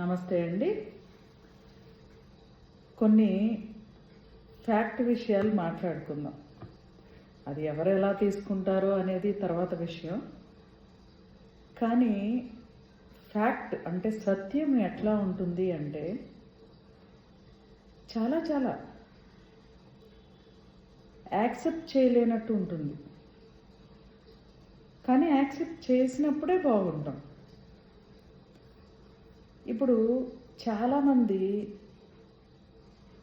నమస్తే అండి. కొన్ని ఫ్యాక్ట్ విషయాలు మాట్లాడుకుందాం. అది ఎవరు ఎలా తీసుకుంటారో అనేది తర్వాత విషయం. కానీ ఫ్యాక్ట్ అంటే సత్యం ఎట్లా ఉంటుంది అంటే చాలా చాలా యాక్సెప్ట్ చేయలేనట్టు ఉంటుంది. కానీ యాక్సెప్ట్ చేసినప్పుడే బాగుంటాం. ఇప్పుడు చాలామంది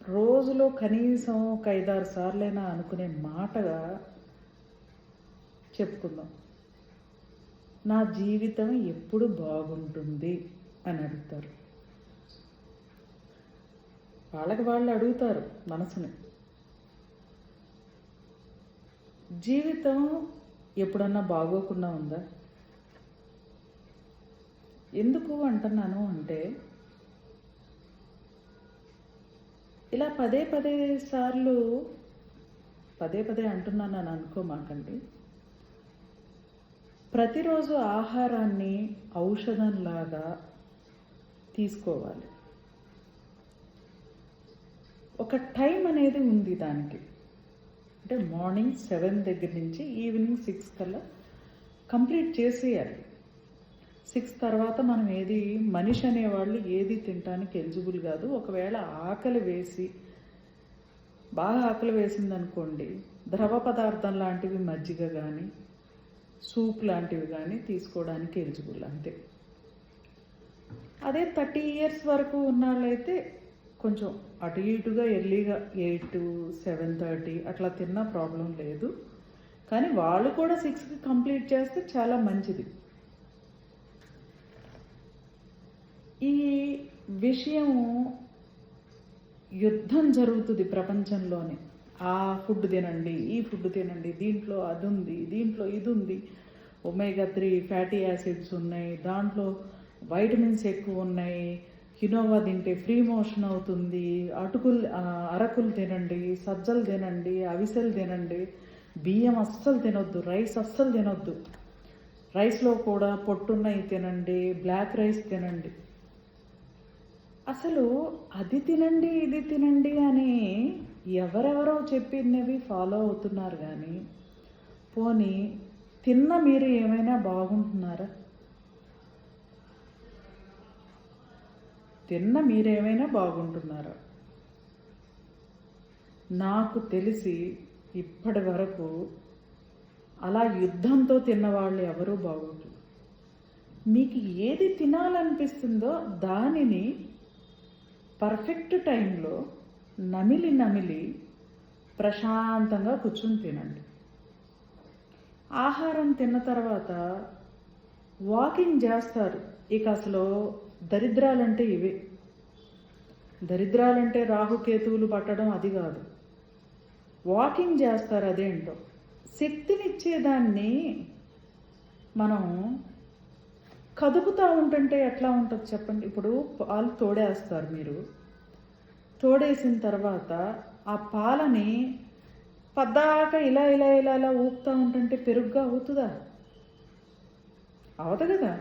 రోజులో కనీసం ఒక ఐదారు సార్లైనా అనుకునే మాటగా చెప్పుకుందాం. నా జీవితం ఎప్పుడు బాగుంటుంది అని అడుగుతారు. వాళ్ళకి వాళ్ళు అడుగుతారు మనసుని. జీవితం ఎప్పుడన్నా బాగోకుండా ఉందా? ఎందుకు అంటున్నాను అంటే ఇలా పదే పదే సార్లు పదే పదే అంటున్నాను అని అనుకోమాకండి. ప్రతిరోజు ఆహారాన్ని ఔషధంలాగా తీసుకోవాలి. ఒక టైం అనేది ఉంది దానికి. అంటే మార్నింగ్ సెవెన్ దగ్గర నుంచి ఈవినింగ్ సిక్స్ కల్లా కంప్లీట్ చేసేయాలి. సిక్స్ తర్వాత మనం ఏది మనిషి అనేవాళ్ళు ఏది తినటానికి ఎలిజిబుల్ కాదు. ఒకవేళ ఆకలి వేసి బాగా ఆకలి వేసిందనుకోండి ద్రవ పదార్థం లాంటివి మజ్జిగ కానీ సూప్ లాంటివి కానీ తీసుకోవడానికి ఎలిజిబుల్ అంతే. అదే థర్టీ ఇయర్స్ వరకు ఉన్నాళ్ళైతే కొంచెం అటు ఇటుగా ఎర్లీగా ఎయిట్ సెవెన్ థర్టీ అట్లా తిన్నా ప్రాబ్లం లేదు. కానీ వాళ్ళు కూడా సిక్స్కి కంప్లీట్ చేస్తే చాలా మంచిది. ఈ విషయము యుద్ధం జరుగుతుంది ప్రపంచంలోనే. ఆ ఫుడ్ తినండి ఈ ఫుడ్ తినండి దీంట్లో అది ఉంది దీంట్లో ఇది ఉంది ఒమేగా త్రీ ఫ్యాటీ యాసిడ్స్ ఉన్నాయి దాంట్లో వైటమిన్స్ ఎక్కువ ఉన్నాయి. కినోవా తింటే ఫ్రీ మోషన్ అవుతుంది. అటుకులు అరకులు తినండి సజ్జలు తినండి అవిసెలు తినండి. బియ్యం అస్సలు తినొద్దు రైస్ అస్సలు తినొద్దు. రైస్లో కూడా పొట్టున్నవి తినండి బ్లాక్ రైస్ తినండి. అసలు అది తినండి ఇది తినండి అని ఎవరెవరో చెప్పినవి ఫాలో అవుతున్నారు కానీ పోనీ తిన్న మీరు ఏమైనా బాగుంటున్నారా? తిన్న మీరేమైనా బాగుంటున్నారా? నాకు తెలిసి ఇప్పటి వరకు అలా యుద్ధంతో తిన్నవాళ్ళు ఎవరూ బాగుంటుంది మీకు ఏది తినాలనిపిస్తుందో దానిని పర్ఫెక్ట్ టైంలో నమిలి నమిలి ప్రశాంతంగా కూర్చుని తినండి. ఆహారం తిన్న తర్వాత వాకింగ్ చేస్తారు. ఇక అసలు దరిద్రాలంటే ఇవే. దరిద్రాలంటే రాహుకేతువులు పట్టడం అది కాదు. వాకింగ్ చేస్తారు అదేంటో. శక్తినిచ్చేదాన్ని మనం కదుపుతూ ఉంటుంటే ఎట్లా ఉంటుంది చెప్పండి? ఇప్పుడు పాలు తోడేస్తారు మీరు. తోడేసిన తర్వాత ఆ పాలని పద్దాక ఇలా ఇలా ఇలా ఇలా ఊపుతూ ఉంటుంటే పెరుగ్గా అవుతుందా? అవదు కదా.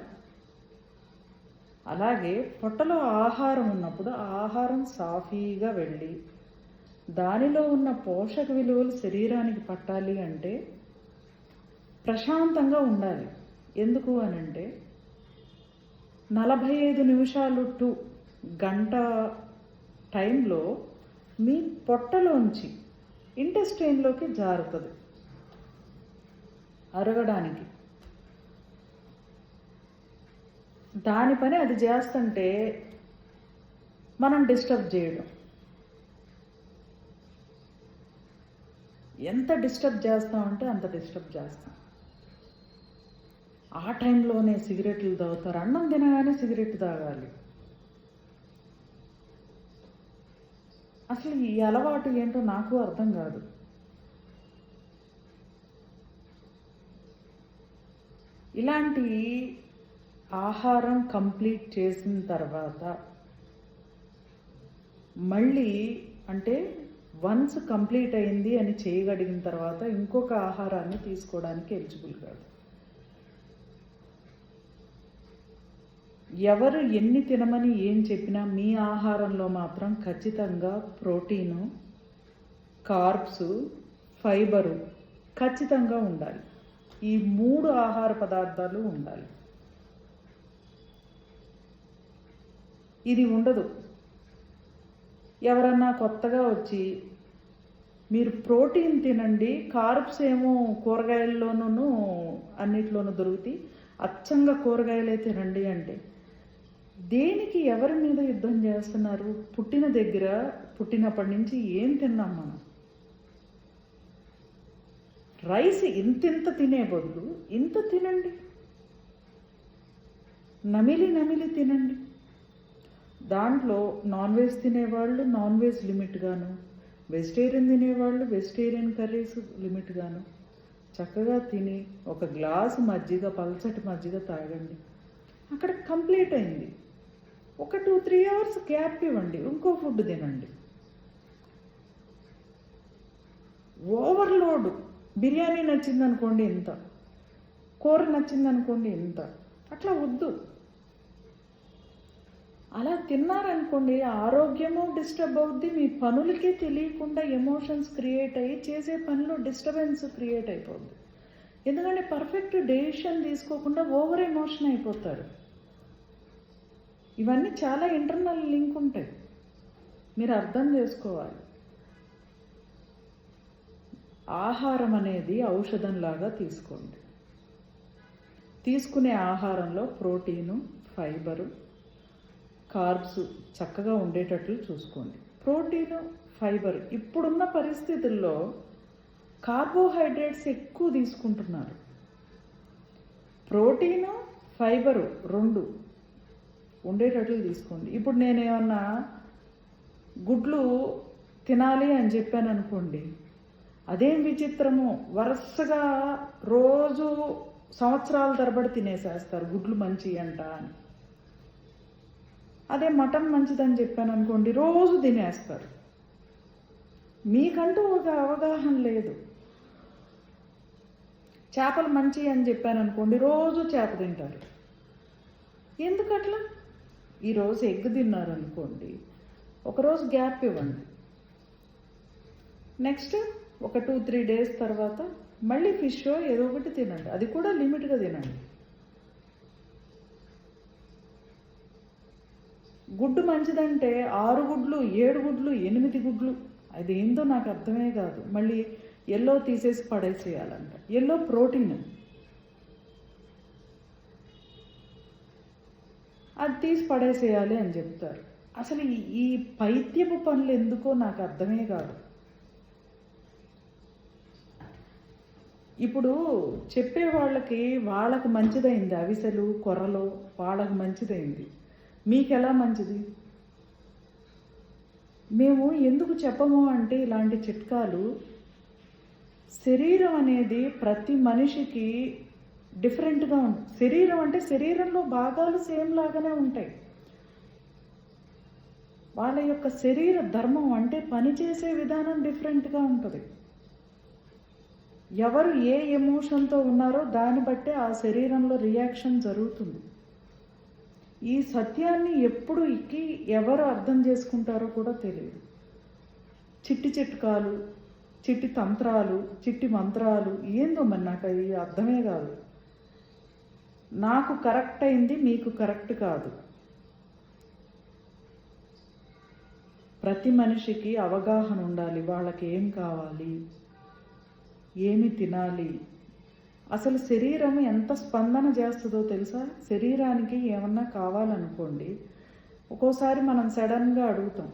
అలాగే పొట్టలో ఆహారం ఉన్నప్పుడు ఆ ఆహారం సాఫీగా వెళ్ళి దానిలో ఉన్న పోషక విలువలు శరీరానికి పట్టాలి అంటే ప్రశాంతంగా ఉండాలి. ఎందుకు అనంటే నలభై ఐదు నిమిషాలు టు గంట టైంలో మీ పొట్టలోంచి ఇంటెస్టైన్లోకి జారుతుంది. అరగడానికి. దాని పని అది చేస్తుంటే మనం డిస్టర్బ్ చేయడం. ఎంత డిస్టర్బ్ చేస్తామంటే అంత డిస్టర్బ్ చేస్తాం. ఆ టైంలోనే సిగరెట్లు తాగుతారు. అన్నం తినగానే సిగరెట్ తాగాలి. అసలు ఈ అలవాటు ఏంటో నాకు అర్థం కాదు. ఇలాంటి ఆహారం కంప్లీట్ చేసిన తర్వాత మళ్ళీ అంటే వన్స్ కంప్లీట్ అయింది అని చేయగలిగిన తర్వాత ఇంకొక ఆహారాన్ని తీసుకోవడానికి ఎలిజిబుల్ కాదు. ఎవరు ఎన్ని తినమని ఏం చెప్పినా మీ ఆహారంలో మాత్రం ఖచ్చితంగా ప్రోటీను కార్బ్స్ ఫైబరు ఖచ్చితంగా ఉండాలి. ఈ మూడు ఆహార పదార్థాలు ఉండాలి. ఇది ఉండదు. ఎవరన్నా కొత్తగా వచ్చి మీరు ప్రోటీన్ తినండి కార్బ్స్ ఏమో కూరగాయల్లోనూ అన్నిట్లోనూ దొరుకుతాయి. అచ్చంగా కూరగాయలే తినండి అంటే దేనికి ఎవరి మీద యుద్ధం చేస్తున్నారు? పుట్టిన దగ్గర పుట్టినప్పటి నుంచి ఏం తిన్నాం మనం? రైస్ ఇంతింత తినే బదులు ఇంత తినండి. నమిలి నమిలి తినండి. దాంట్లో నాన్ వెజ్ తినేవాళ్ళు నాన్ వెజ్ లిమిట్గాను వెజిటేరియన్ తినేవాళ్ళు వెజిటేరియన్ కర్రీస్ లిమిట్గాను. చక్కగా తిని ఒక గ్లాసు మజ్జిగ పల్చటి మజ్జిగ తాగండి. అక్కడ కంప్లీట్ అయింది. ఒక టూ త్రీ అవర్స్ గ్యాప్ ఇవ్వండి ఇంకో ఫుడ్ తినండి. ఓవర్లోడ్. బిర్యానీ నచ్చిందనుకోండి ఇంత. కూర నచ్చిందనుకోండి ఇంత. అట్లా వద్దు. అలా తిన్నారనుకోండి ఆరోగ్యము డిస్టర్బ్ అవుద్ది మీ పనులకే తెలియకుండా ఎమోషన్స్ క్రియేట్ అయ్యి చేసే పనిలో డిస్టర్బెన్స్ క్రియేట్ అయిపోద్ది. ఎందుకంటే పర్ఫెక్ట్ డెసిషన్ తీసుకోకుండా ఓవర్ ఎమోషన్ అయిపోతారు. ఇవన్నీ చాలా ఇంటర్నల్ లింక్ ఉంటాయి. మీరు అర్థం చేసుకోవాలి. ఆహారం అనేది ఔషధంలాగా తీసుకోండి. తీసుకునే ఆహారంలో ప్రోటీను ఫైబరు కార్బ్స్ చక్కగా ఉండేటట్లు చూసుకోండి. ప్రోటీన్ ఫైబర్ ఇప్పుడున్న పరిస్థితుల్లో కార్బోహైడ్రేట్స్ ఎక్కువ తీసుకుంటున్నారు. ప్రోటీను ఫైబరు రెండు ఉండేటట్లు తీసుకోండి. ఇప్పుడు నేనేమన్నా గుడ్లు తినాలి అని చెప్పాను అనుకోండి అదేం విచిత్రము వరుసగా రోజు సంవత్సరాల తరబడి తినేసేస్తారు గుడ్లు మంచి అంట అని. అదే మటన్ మంచిదని చెప్పాను అనుకోండి రోజు తినేస్తారు. మీకంటూ ఒక అవగాహన లేదు. చేపలు మంచి అని చెప్పాను అనుకోండి రోజు చేప తింటారు. ఎందుకట్లా? ఈరోజు ఎగ్ తిన్నారు అనుకోండి ఒకరోజు గ్యాప్ ఇవ్వండి. నెక్స్ట్ ఒక టూ త్రీ డేస్ తర్వాత మళ్ళీ ఫిష్ ఏదో ఒకటి తినండి. అది కూడా లిమిట్గా తినండి. గుడ్డు మంచిదంటే ఆరు గుడ్లు ఏడు గుడ్లు ఎనిమిది గుడ్లు అది ఏందో నాకు అర్థమే కాదు. మళ్ళీ ఎల్లో తీసేసి పడేసేయాలంట. ఎల్లో ప్రోటీన్ అది తీసి పడేసేయాలి అని చెప్తారు. అసలు ఈ- ఈ పైత్యపు పనులు ఎందుకో నాకు అర్థమే కాదు. ఇప్పుడు చెప్పే వాళ్ళకి వాళ్ళకు మంచిదైంది అవిసెలు కొర్రలు వాళ్ళకు మంచిదైంది. మీకు ఎలా మంచిది? మేము ఎందుకు చెప్పము అంటే ఇలాంటి చిట్కాలు శరీరం అనేది ప్రతి మనిషికి డిఫరెంట్గా ఉంటుంది శరీరం అంటే శరీరంలో భాగాలు సేమ్ లాగానే ఉంటాయి. వాళ్ళ యొక్క శరీర ధర్మం అంటే పనిచేసే విధానం డిఫరెంట్గా ఉంటుంది. ఎవరు ఏ ఎమోషన్తో ఉన్నారో దాన్ని బట్టే ఆ శరీరంలో రియాక్షన్ జరుగుతుంది. ఈ సత్యాన్ని ఎప్పుడు ఇక్కి ఎవరు అర్థం చేసుకుంటారో కూడా తెలియదు. చిట్టి చిట్కాలు చిట్టి తంత్రాలు చిట్టి మంత్రాలు ఏందో మరి నాకు అది అర్థమే కాదు. నాకు కరెక్ట్ అయింది మీకు కరెక్ట్ కాదు. ప్రతి మనిషికి అవగాహన ఉండాలి వాళ్ళకి ఏం కావాలి ఏమి తినాలి. అసలు శరీరం ఎంత స్పందన చేస్తుందో తెలుసా? శరీరానికి ఏమన్నా కావాలనుకోండి ఒక్కోసారి మనం సడన్గా అడుగుతాం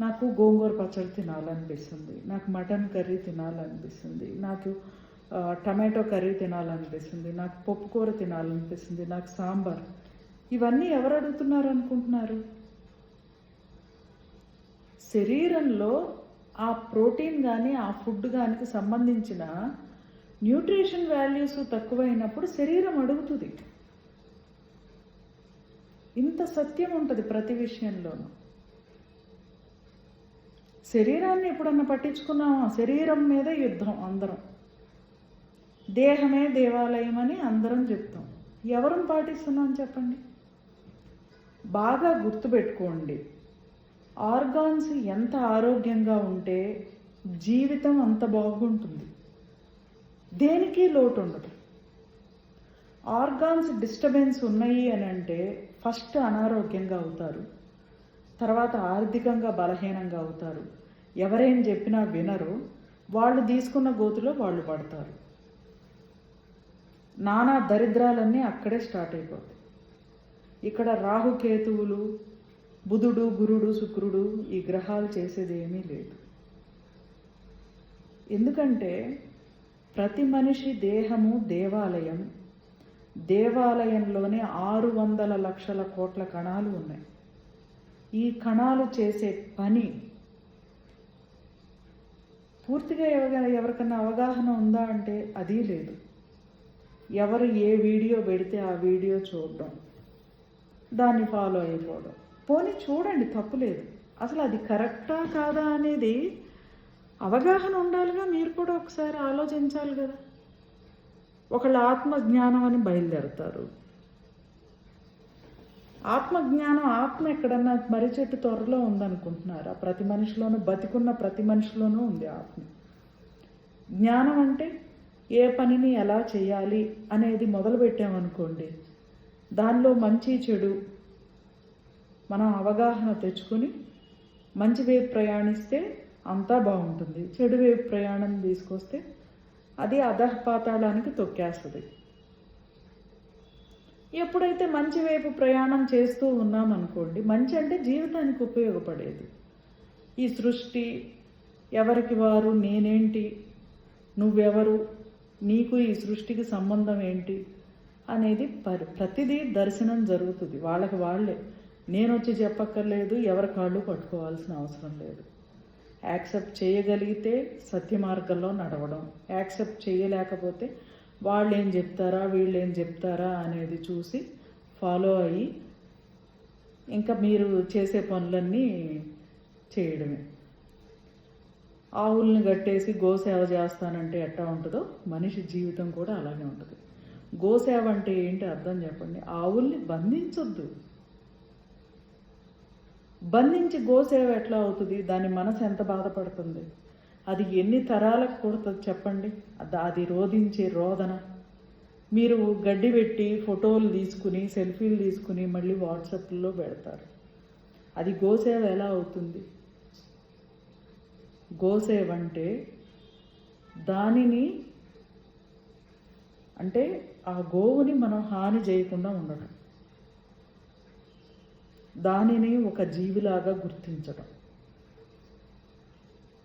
నాకు గోంగూర పచ్చడి తినాలనిపిస్తుంది నాకు మటన్ కర్రీ తినాలనిపిస్తుంది నాకు టమాటో కర్రీ తినాలనిపిస్తుంది నాకు పప్పు కూర తినాలనిపిస్తుంది నాకు సాంబార్. ఇవన్నీ ఎవరు అడుగుతున్నారు అనుకుంటున్నారు? శరీరంలో ఆ ప్రోటీన్ కానీ ఆ ఫుడ్ కానీ సంబంధించిన న్యూట్రిషన్ వాల్యూస్ తక్కువైనప్పుడు శరీరం అడుగుతుంది. ఇంత సత్యం ఉంటుంది ప్రతి విషయంలోనూ. శరీరాన్ని ఎప్పుడన్నా పట్టించుకున్నామా? శరీరం మీద యుద్ధం అందరం. దేహమే దేవాలయం అని అందరం చెప్తాం. ఎవరం పాటిస్తున్నాం చెప్పండి? బాగా గుర్తుపెట్టుకోండి. ఆర్గాన్స్ ఎంత ఆరోగ్యంగా ఉంటే జీవితం అంత బాగుంటుంది. దేనికి లోటు ఉండదు ఆర్గాన్స్ డిస్టర్బెన్స్ ఉన్నాయి అని అంటే ఫస్ట్ అనారోగ్యంగా అవుతారు. తర్వాత ఆర్థికంగా బలహీనంగా అవుతారు. ఎవరేం చెప్పినా వినరు. వాళ్ళు తీసుకున్న గోతులో వాళ్ళు పడతారు. నానా దరిద్రాలన్నీ అక్కడే స్టార్ట్ అయిపోతాయి. ఇక్కడ రాహుకేతువులు బుధుడు గురుడు శుక్రుడు ఈ గ్రహాలు చేసేది ఏమీ లేదు. ఎందుకంటే ప్రతి మనిషి దేహము దేవాలయం దేవాలయంలోనే ఆరు వందల లక్షల కోట్ల కణాలు ఉన్నాయి. ఈ కణాలు చేసే పని పూర్తిగా ఎవరికైనా ఎవరికన్నా అవగాహన ఉందా అంటే అది లేదు. ఎవరు ఏ వీడియో పెడితే ఆ వీడియో చూడడం. దాన్ని ఫాలో అయిపోవడం. పోనీ చూడండి తప్పులేదు. అసలు అది కరెక్టా కాదా అనేది అవగాహన ఉండాలిగా మీరు కూడా ఒకసారి ఆలోచించాలి కదా. ఒకళ్ళు ఆత్మజ్ఞానం అని బయలుదేరుతారు. ఆత్మజ్ఞానం ఆత్మ ఎక్కడన్నా మర్రి చెట్టు త్వరలో ఉందనుకుంటున్నారా? ప్రతి మనిషిలోనూ బతికున్న ప్రతి మనిషిలోనూ ఉంది ఆత్మ. జ్ఞానం అంటే ఏ పనిని ఎలా చేయాలి అనేది మొదలుపెట్టామనుకోండి. దానిలో మంచి చెడు మనం అవగాహన తెచ్చుకొని మంచి వైపు ప్రయాణిస్తే అంతా బాగుంటుంది. చెడు వైపు ప్రయాణం తీసుకొస్తే అది అధపాతాళానికి తొక్కేస్తుంది. ఎప్పుడైతే మంచి వైపు ప్రయాణం చేస్తూ ఉన్నామనుకోండి మంచి అంటే జీవితానికి ఉపయోగపడేది. ఈ సృష్టి ఎవరికి వారు నేనేంటి నువ్వెవరు నీకు ఈ సృష్టికి సంబంధం ఏంటి? అనేది ప్రతిదీ దర్శనం జరుగుతుంది. వాళ్ళకి వాళ్ళే. నేను వచ్చి చెప్పక్కర్లేదు ఎవరి కాళ్ళు పట్టుకోవాల్సిన అవసరం లేదు. యాక్సెప్ట్ చేయగలిగితే సత్య మార్గంలో నడవడం. యాక్సెప్ట్ చేయలేకపోతే వాళ్ళు ఏం చెప్తారా వీళ్ళు ఏం చెప్తారా అనేది చూసి ఫాలో అయ్యి ఇంకా మీరు చేసే పనులన్నీ చేయడమే. ఆవుల్ని కట్టేసి గోసేవ చేస్తానంటే ఎట్టా ఉంటుందో మనిషి జీవితం కూడా అలాగే ఉంటుంది. గోసేవ అంటే ఏంటి అర్థం చెప్పండి? ఆవుల్ని బంధించొద్దు. బంధించి గోసేవ ఎట్లా అవుతుంది? దాని మనసు ఎంత బాధపడుతుంది? అది ఎన్ని తరాలకు కొడుతుంది చెప్పండి? అది- అది రోధించే రోదన. మీరు గడ్డి పెట్టి ఫోటోలు తీసుకుని సెల్ఫీలు తీసుకుని మళ్ళీ వాట్సాప్లో పెడతారు. అది గోసేవ ఎలా అవుతుంది? గోసేవంటే దానిని అంటే ఆ గోవుని మనం హాని చేయకుండా ఉండడం దానిని ఒక జీవిలాగా గుర్తించడం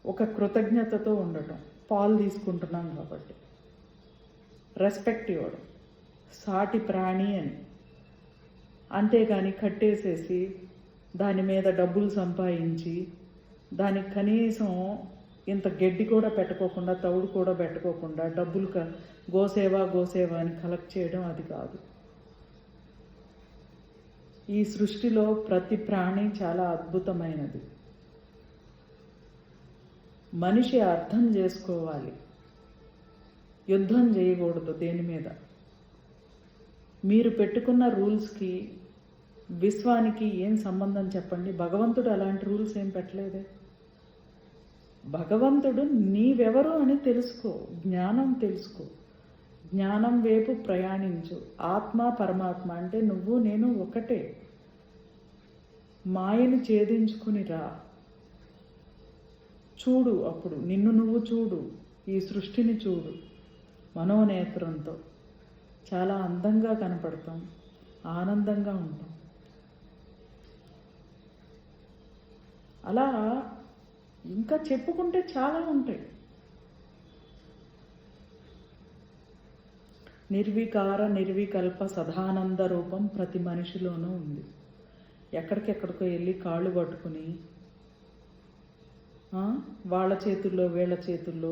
ఒక కృతజ్ఞతతో ఉండటం. పాలు తీసుకుంటున్నాం కాబట్టి. రెస్పెక్ట్ ఇవ్వడం. సాటి ప్రాణి అని. అంతేగాని కట్టేసేసి దాని మీద డబ్బులు సంపాదించి దానికి కనీసం ఇంత గడ్డి కూడా పెట్టుకోకుండా తవుడు కూడా పెట్టుకోకుండా డబ్బులు క గోసేవ గోసేవ అని కలెక్ట్ చేయడం అది కాదు. ఈ సృష్టిలో ప్రతి ప్రాణి చాలా అద్భుతమైనది. మనిషి అర్థం చేసుకోవాలి. యుద్ధం చేయకూడదు దేని మీద. మీరు పెట్టుకున్న రూల్స్కి విశ్వానికి ఏం సంబంధం చెప్పండి? భగవంతుడు అలాంటి రూల్స్ ఏం పెట్టలేదే? భగవంతుడు నీవెవరు అని తెలుసుకో జ్ఞానం తెలుసుకో. జ్ఞానం వైపు ప్రయాణించు ఆత్మ పరమాత్మ అంటే నువ్వు నేను ఒకటే. మాయను ఛేదించుకుని రా. చూడు అప్పుడు నిన్ను నువ్వు చూడు ఈ సృష్టిని చూడు మనోనేత్రంతో. చాలా అందంగా కనపడతాం ఆనందంగా ఉంటాం. అలా ఇంకా చెప్పుకుంటే చాలా ఉంటాయి. నిర్వికార నిర్వికల్ప సదానంద రూపం ప్రతి మనిషిలోనూ ఉంది. ఎక్కడికెక్కడికో వెళ్ళి కాళ్ళు పట్టుకుని వాళ్ళ చేతుల్లో వీళ్ళ చేతుల్లో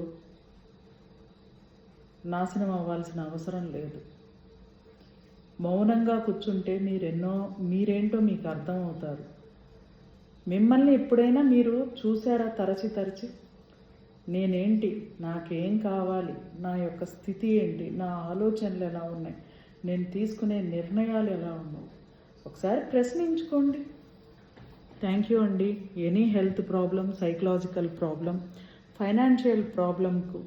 నాశనం అవ్వాల్సిన అవసరం లేదు. మౌనంగా కూర్చుంటే మీరెన్నో మీరేంటో మీకు అర్థం అవుతారు మిమ్మల్ని ఎప్పుడైనా మీరు చూసారా తరచి తరచి? నేనేంటి? నాకేం కావాలి? నా యొక్క స్థితి ఏంటి? నా ఆలోచనలు ఎలా ఉన్నాయి? నేను తీసుకునే నిర్ణయాలు ఎలా ఉన్నాయి? ఒకసారి ప్రశ్నించుకోండి. థ్యాంక్ యూ అండి. Any health problem psychological problem financial ప్రాబ్లంకు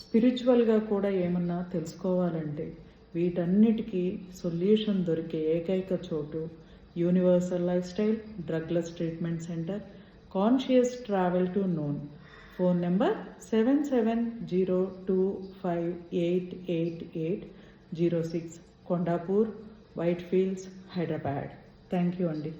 స్పిరిచువల్గా కూడా ఏమన్నా తెలుసుకోవాలంటే వీటన్నిటికీ సొల్యూషన్ దొరికే ఏకైక చోటు universal lifestyle drugless treatment centre conscious travel to known phone number seven seven zero two five eight eight eight zero six Kondapur Whitefields Hyderabad thank you అండి